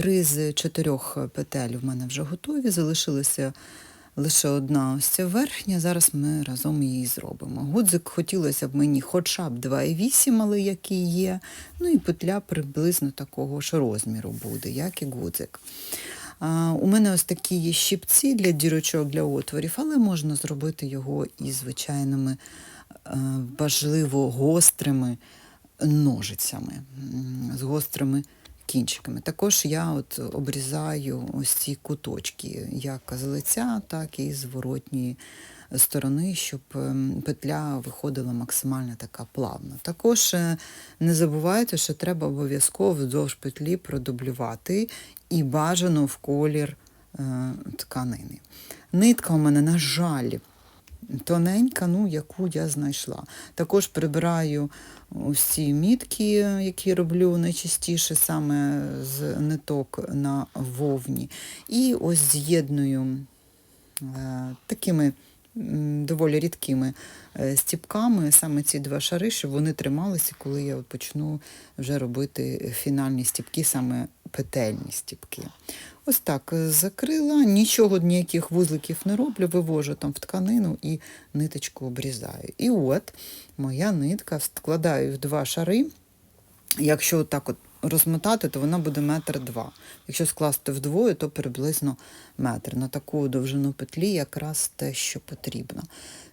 Три з чотирьох петель в мене вже готові, залишилася лише одна ось ця верхня. Зараз ми разом її зробимо. Гудзик хотілося б мені хоча б 2,8, але який є. Ну і петля приблизно такого ж розміру буде, як і гудзик. А, У мене ось такі є щипці для дірочок, для отворів, але можна зробити його із звичайними е, важливо гострими ножицями, з гострими кінчиками. Також я от обрізаю ось ці куточки, як з лиця, так і з зворотньої сторони, щоб ем, петля виходила максимально така плавна. Також е, не забувайте, що треба обов'язково вздовж петлі продублювати і бажано в колір е, тканини. Нитка у мене, на жаль, тоненька, ну, яку я знайшла. Також прибираю ці мітки, які роблю найчастіше саме з ниток на вовні. І ось з'єдную е, такими доволі рідкими е, стіпками саме ці два шари, щоб вони трималися, коли я почну вже робити фінальні стіпки, саме петельні стіпки. Ось так е, закрила, нічого, ніяких вузликів не роблю, вивожу там в тканину і ниточку обрізаю. І от моя нитка складаю в два шари. Якщо так от розмотати, то вона буде метр два. Якщо скласти вдвоє, то приблизно метр. На таку довжину петлі якраз те, що потрібно.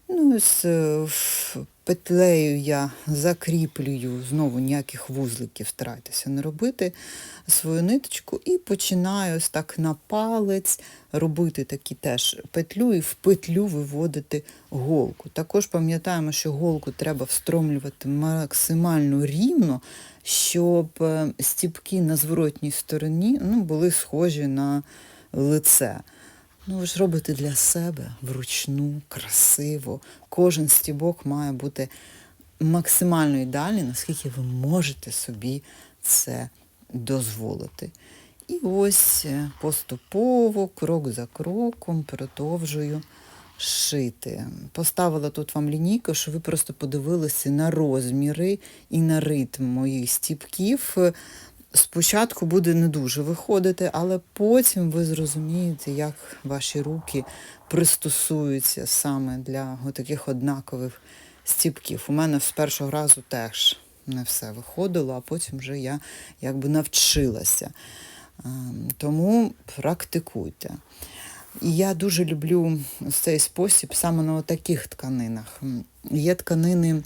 Ну, з е, петлею я закріплюю, знову ніяких вузликів старайтеся не робити свою ниточку і починаю ось так на палець робити такі теж петлю і в петлю виводити голку. Також пам'ятаємо, що голку треба встромлювати максимально рівно, щоб е, стіпки на зворотній стороні ну, були схожі на лице. Ну, ви ж робите для себе вручну, красиво. Кожен стібок має бути максимально ідеальний, наскільки ви можете собі це дозволити. І ось е, поступово, крок за кроком, продовжую шити. Поставила тут вам лінійку, щоб ви просто подивилися на розміри і на ритм моїх стіпків. Е, Спочатку буде не дуже виходити, але потім ви зрозумієте, як ваші руки пристосуються саме для таких однакових стіпків. У мене з першого разу теж не все виходило, а потім вже я якби навчилася. Ем, Тому практикуйте. І я дуже люблю цей спосіб саме на таких тканинах. Є тканини,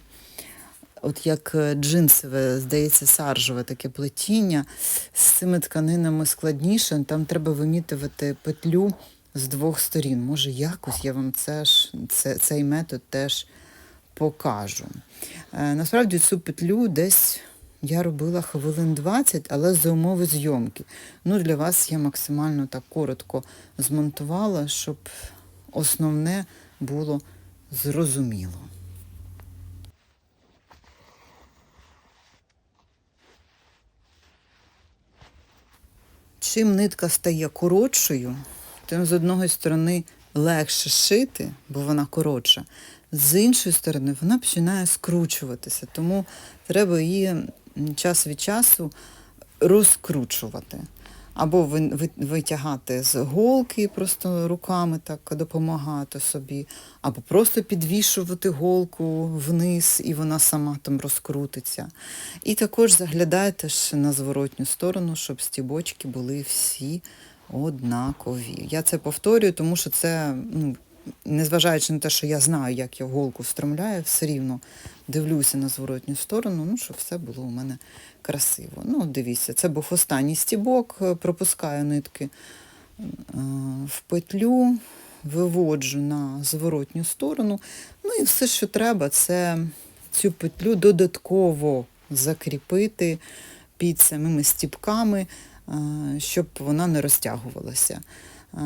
от як е, джинсове, здається, саржеве таке плетіння. З цими тканинами складніше, там треба вимітувати петлю з двох сторін. Може, якось я вам це ж, це, цей метод теж покажу. Е, насправді цю петлю десь я робила хвилин 20, але за умови зйомки. Ну, для вас я максимально так коротко змонтувала, щоб основне було зрозуміло. Чим нитка стає коротшою, тим з одної сторони легше шити, бо вона коротша. З іншої сторони, вона починає скручуватися, тому треба її час від часу розкручувати. Або ви- ви- витягати з голки, просто руками так допомагати собі, або просто підвішувати голку вниз, і вона сама там розкрутиться. І також заглядайте ж на зворотню сторону, щоб стібочки були всі однакові. Я це повторюю, тому що це, ну, незважаючи на те, що я знаю, як я голку встромляю, все рівно дивлюся на зворотню сторону, ну, щоб все було у мене красиво. Ну, дивіться, це був останній стібок, е, пропускаю нитки е, в петлю, виводжу на зворотню сторону. Ну і все, що треба, це цю петлю додатково закріпити під самими стіпками, е, щоб вона не розтягувалася. Е,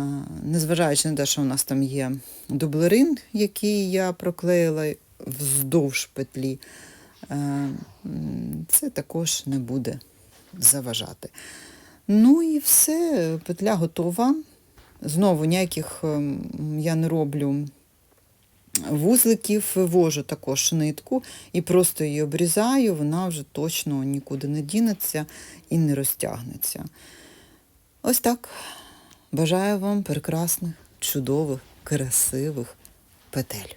Незважаючи на те, що у нас там є дублерин, який я проклеїла вздовж петлі, е, це також не буде заважати. Ну і все, петля готова. Знову ніяких ем, я не роблю вузликів, вивожу також нитку і просто її обрізаю, вона вже точно нікуди не дінеться і не розтягнеться. Ось так. Бажаю вам прекрасних, чудових, красивих петель.